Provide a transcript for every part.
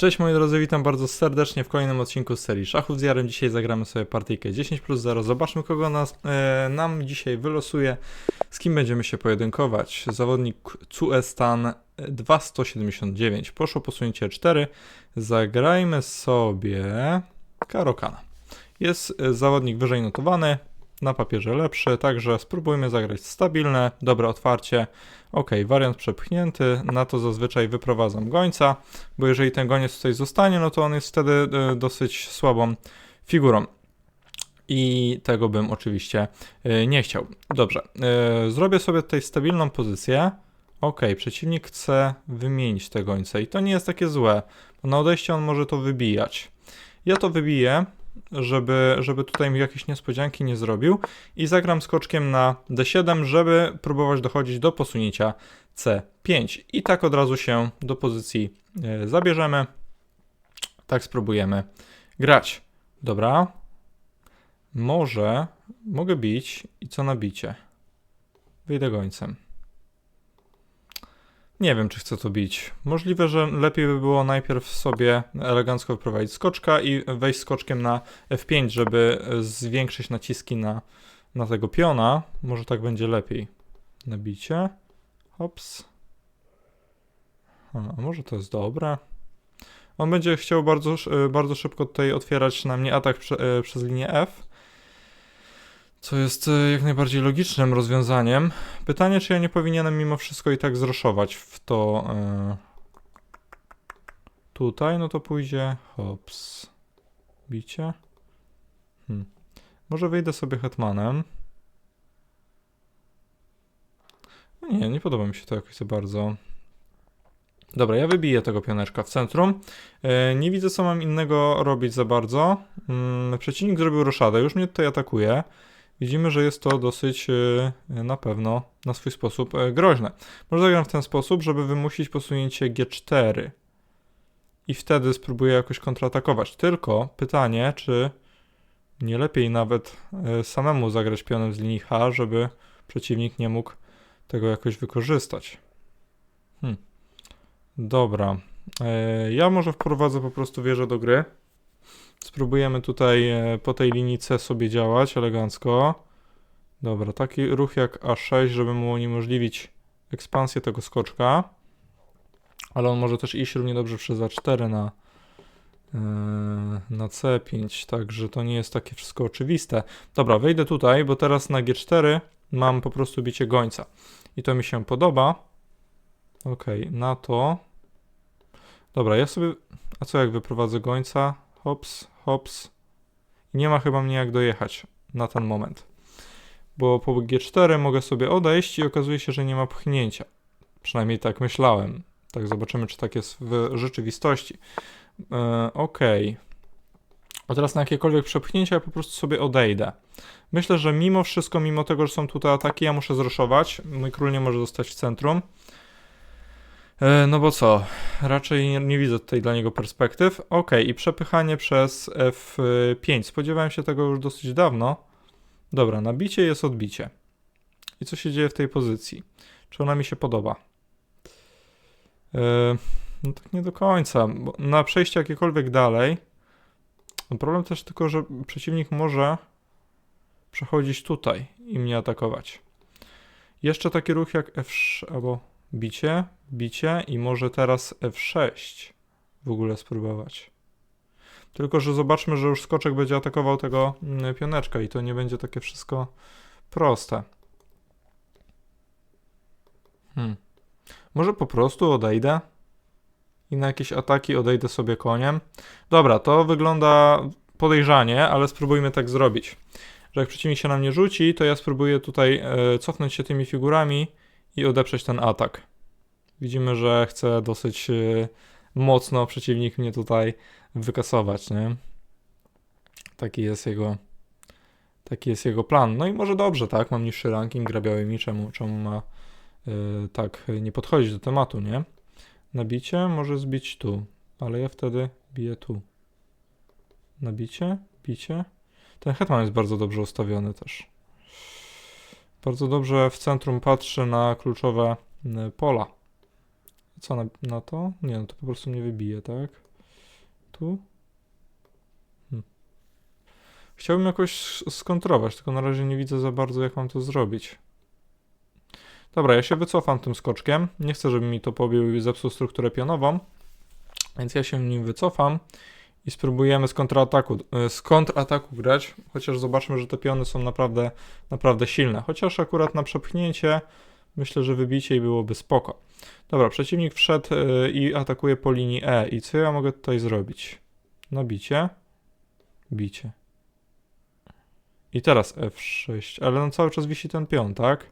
Cześć moi drodzy, witam bardzo serdecznie w kolejnym odcinku z serii Szachów z Jarem. Dzisiaj zagramy sobie partyjkę 10 plus 0. Zobaczmy kogo nas, e, nam dzisiaj wylosuje, z kim będziemy się pojedynkować. Zawodnik Cuestan 2179. Poszło posunięcie 4. Zagrajmy sobie Karokana. Jest e, zawodnik wyżej notowany, na papierze lepszy, także spróbujmy zagrać stabilne, dobre otwarcie. Ok, wariant przepchnięty, na to zazwyczaj wyprowadzam gońca, bo jeżeli ten goniec tutaj zostanie, no to on jest wtedy e, dosyć słabą figurą. I tego bym oczywiście e, nie chciał. Dobrze, e, zrobię sobie tutaj stabilną pozycję. Ok, przeciwnik chce wymienić te gońca i to nie jest takie złe, bo na odejście on może to wybijać. Ja to wybiję, żeby, żeby tutaj mi jakieś niespodzianki nie zrobił i zagram skoczkiem na d7, żeby próbować dochodzić do posunięcia c5 i tak od razu się do pozycji e, zabierzemy. Tak spróbujemy grać. Dobra. Może mogę bić i co na bicie? Wyjdę gońcem. Nie wiem, czy chcę to bić. Możliwe, że lepiej by było najpierw sobie elegancko wprowadzić skoczka i wejść skoczkiem na F5, żeby zwiększyć naciski na, na tego piona. Może tak będzie lepiej. Nabicie. Hops. A, może to jest dobre. On będzie chciał bardzo, bardzo szybko tutaj otwierać na mnie atak prze, e, przez linię F. Co jest e, jak najbardziej logicznym rozwiązaniem. Pytanie, czy ja nie powinienem mimo wszystko i tak zroszować w to e, tutaj, no to pójdzie hops. Bicie. Hmm. Może wyjdę sobie hetmanem. No nie, nie podoba mi się to jakoś za bardzo. Dobra, ja wybiję tego pioneczka w centrum. E, nie widzę, co mam innego robić za bardzo. Mm, przeciwnik zrobił roszadę, już mnie tutaj atakuje widzimy, że jest to dosyć e, na pewno na swój sposób e, groźne. Może zagram w ten sposób, żeby wymusić posunięcie G4 i wtedy spróbuję jakoś kontratakować. Tylko pytanie, czy nie lepiej nawet e, samemu zagrać pionem z linii H, żeby przeciwnik nie mógł tego jakoś wykorzystać. Hmm. Dobra. Ja może wprowadzę po prostu wieżę do gry. Spróbujemy tutaj e, po tej linii C sobie działać elegancko. Dobra, taki ruch jak A6, żeby mu uniemożliwić ekspansję tego skoczka. Ale on może też iść równie dobrze przez A4 na, yy, na C5, także to nie jest takie wszystko oczywiste. Dobra, wejdę tutaj, bo teraz na G4 mam po prostu bicie gońca. I to mi się podoba. Ok, na to. Dobra, ja sobie... A co jak wyprowadzę gońca? Hops, hops. I nie ma chyba mnie jak dojechać na ten moment. Bo po G4 mogę sobie odejść i okazuje się, że nie ma pchnięcia. Przynajmniej tak myślałem. Tak zobaczymy, czy tak jest w rzeczywistości. E, ok. A teraz na jakiekolwiek przepchnięcia ja po prostu sobie odejdę. Myślę, że mimo wszystko, mimo tego, że są tutaj ataki, ja muszę zroszować. Mój król nie może zostać w centrum. E, no bo co, raczej nie, nie, widzę tutaj dla niego perspektyw. Ok, i przepychanie przez F5. Spodziewałem się tego już dosyć dawno. Dobra, nabicie jest odbicie. I co się dzieje w tej pozycji? Czy ona mi się podoba? Yy, no tak nie do końca. Bo na przejście jakiekolwiek dalej. No problem też tylko, że przeciwnik może przechodzić tutaj i mnie atakować. Jeszcze taki ruch jak F6 albo bicie, bicie i może teraz F6 w ogóle spróbować. Tylko, że zobaczmy, że już skoczek będzie atakował tego mm, pioneczka i to nie będzie takie wszystko proste. Hmm. Może po prostu odejdę i na jakieś ataki odejdę sobie koniem. Dobra, to wygląda podejrzanie, ale spróbujmy tak zrobić. Że jak przeciwnik się na mnie rzuci, to ja spróbuję tutaj e, cofnąć się tymi figurami i odeprzeć ten atak. Widzimy, że chce dosyć e, mocno przeciwnik mnie tutaj wykasować, nie? Taki jest jego taki jest jego plan. No i może dobrze, tak? Mam niższy ranking, gra białymi, czemu, czemu ma yy, tak nie podchodzić do tematu, nie? Nabicie może zbić tu, ale ja wtedy biję tu. Nabicie, bicie. Ten hetman jest bardzo dobrze ustawiony też. Bardzo dobrze w centrum patrzy na kluczowe pola. Co na, na to? Nie, no to po prostu mnie wybije, tak? Tu? Hmm. Chciałbym jakoś skontrować, tylko na razie nie widzę za bardzo, jak mam to zrobić. Dobra, ja się wycofam tym skoczkiem. Nie chcę, żeby mi to pobił i zepsuł strukturę pionową. Więc ja się nim wycofam i spróbujemy z kontrataku, e, z kontrataku grać. Chociaż zobaczmy, że te piony są naprawdę, naprawdę silne. Chociaż akurat na przepchnięcie myślę, że wybicie i byłoby spoko. Dobra, przeciwnik wszedł e, i atakuje po linii E. I co ja mogę tutaj zrobić? Nabicie. Bicie. I teraz F6, ale no cały czas wisi ten pion, tak?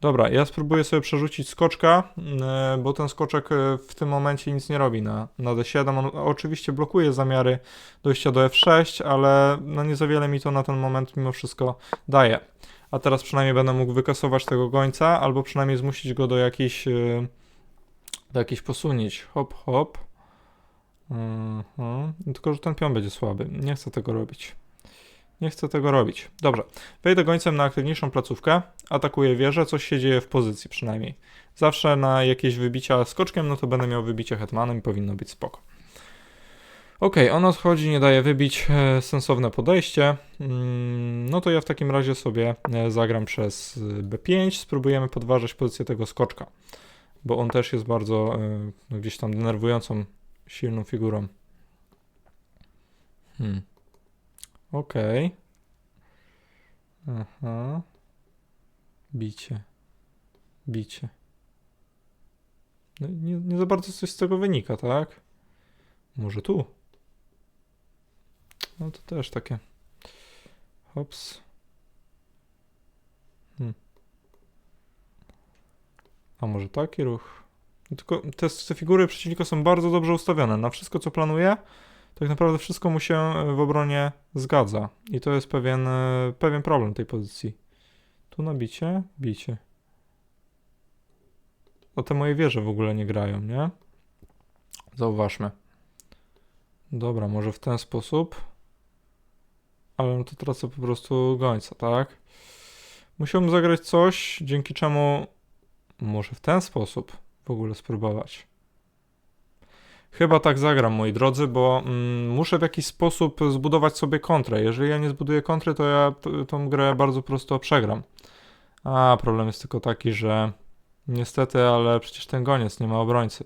Dobra, ja spróbuję sobie przerzucić skoczka, e, bo ten skoczek e, w tym momencie nic nie robi na, na D7. On oczywiście blokuje zamiary dojścia do F6, ale no nie za wiele mi to na ten moment mimo wszystko daje. A teraz przynajmniej będę mógł wykasować tego gońca, albo przynajmniej zmusić go do jakiejś, e, do jakiejś posunięć. Hop, hop. Mhm. Tylko, że ten pion będzie słaby. Nie chcę tego robić. Nie chcę tego robić. Dobrze. Wejdę gońcem na aktywniejszą placówkę, atakuję wieżę, coś się dzieje w pozycji przynajmniej. Zawsze na jakieś wybicia skoczkiem, no to będę miał wybicie hetmanem i powinno być spoko. Ok, on odchodzi, nie daje wybić, e, sensowne podejście. Mm, no to ja w takim razie sobie e, zagram przez e, B5, spróbujemy podważyć pozycję tego skoczka, bo on też jest bardzo no, gdzieś tam denerwującą, silną figurą. Hmm. Okej. Aha. Bicie. Bicie. No, nie, nie za bardzo coś z tego wynika, tak? Może tu? No to też takie. Hops. Hmm. A może taki ruch? No Tylko te, te figury przeciwnika są bardzo dobrze ustawione. Na wszystko, co planuję, tak naprawdę wszystko mu się e, w obronie zgadza. I to jest pewien, e, pewien problem tej pozycji. Tu na bicie, bicie. O te moje wieże w ogóle nie grają, nie? Zauważmy. Dobra, może w ten sposób. Ale no to tracę po prostu gońca, tak? Musiałbym zagrać coś, dzięki czemu może w ten sposób w ogóle spróbować. Chyba tak zagram, moi drodzy, bo mm, muszę w jakiś sposób zbudować sobie kontrę. Jeżeli ja nie zbuduję kontry, to ja tą grę bardzo prosto przegram. A problem jest tylko taki, że niestety, ale przecież ten goniec nie ma obrońcy.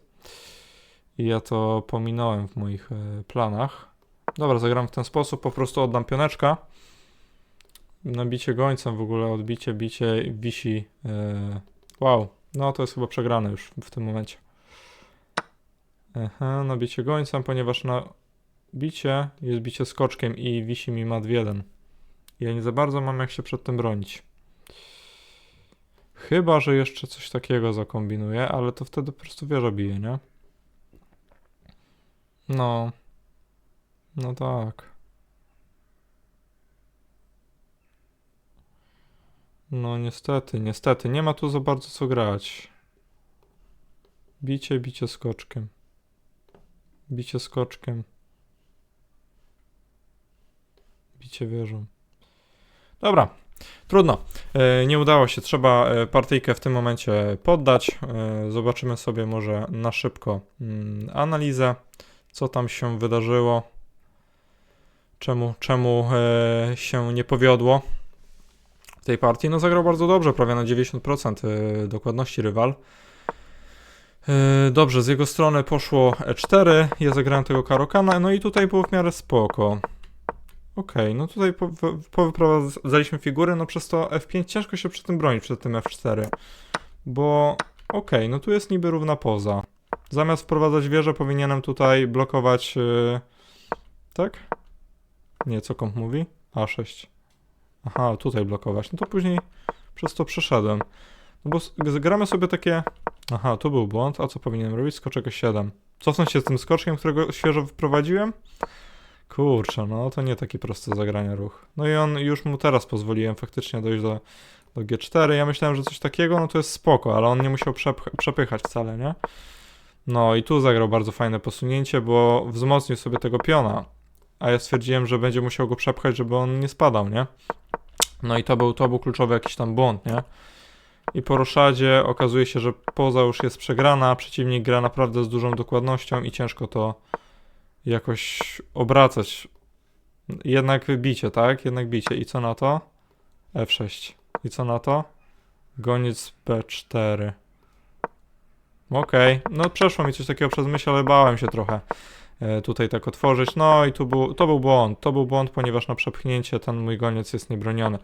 I ja to pominąłem w moich e, planach. Dobra, zagram w ten sposób, po prostu oddam pioneczka. Nabicie gońcem w ogóle, odbicie, bicie, wisi. E, wow, no to jest chyba przegrane już w tym momencie. Aha, na bicie gońcem, ponieważ na bicie jest bicie skoczkiem i wisi mi mat 1. Ja nie za bardzo mam jak się przed tym bronić. Chyba, że jeszcze coś takiego zakombinuję, ale to wtedy po prostu wieża bije, nie? No. No tak. No niestety, niestety. Nie ma tu za bardzo co grać. Bicie, bicie skoczkiem. Bicie skoczkiem. Bicie wieżą. Dobra, trudno. E, nie udało się. Trzeba e, partyjkę w tym momencie poddać. E, zobaczymy sobie może na szybko mm, analizę, co tam się wydarzyło. Czemu, czemu się nie powiodło w tej partii? No zagrał bardzo dobrze, prawie na 90% e, dokładności rywal. Yy, Dobrze, z jego strony poszło E4, ja zagrałem tego Karokana, no i tutaj było w miarę spoko. Okej, no tutaj po- wy- powyprowadzaliśmy figury, no przez to F5 ciężko się przy tym bronić, przed tym F4. Bo, okej, no tu jest niby równa poza. Zamiast wprowadzać wieżę, powinienem tutaj blokować, yy... tak? Nie, co komp mówi? A6. Aha, tutaj blokować, no to później przez to przeszedłem. No bo gramy sobie takie Aha, tu był błąd. A co powinienem robić? Skoczek 7. Cofnąć się z tym skoczkiem, którego świeżo wyprowadziłem? Kurczę, no to nie taki prosty zagrania ruch. No i on już mu teraz pozwoliłem faktycznie dojść do, do G4. Ja myślałem, że coś takiego, no to jest spoko, ale on nie musiał przepychać wcale, nie? No i tu zagrał bardzo fajne posunięcie, bo wzmocnił sobie tego piona. A ja stwierdziłem, że będzie musiał go przepchać, żeby on nie spadał, nie? No i to był, to był kluczowy jakiś tam błąd, nie? I po roszadzie okazuje się, że poza już jest przegrana, przeciwnik gra naprawdę z dużą dokładnością i ciężko to jakoś obracać. Jednak bicie, tak? Jednak bicie. I co na to? F6. I co na to? Goniec B4. Okej, no przeszło mi coś takiego przez myśl, ale bałem się trochę e, tutaj tak otworzyć. No i tu był, to był błąd. To był błąd, ponieważ na przepchnięcie ten mój goniec jest niebroniony.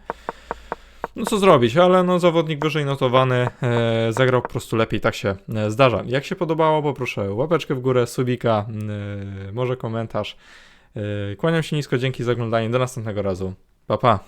No co zrobić, ale no zawodnik wyżej notowany e, zagrał po prostu lepiej, tak się e, zdarza. Jak się podobało, poproszę łapeczkę w górę, subika, e, może komentarz. E, kłaniam się nisko, dzięki za oglądanie, do następnego razu. Pa pa.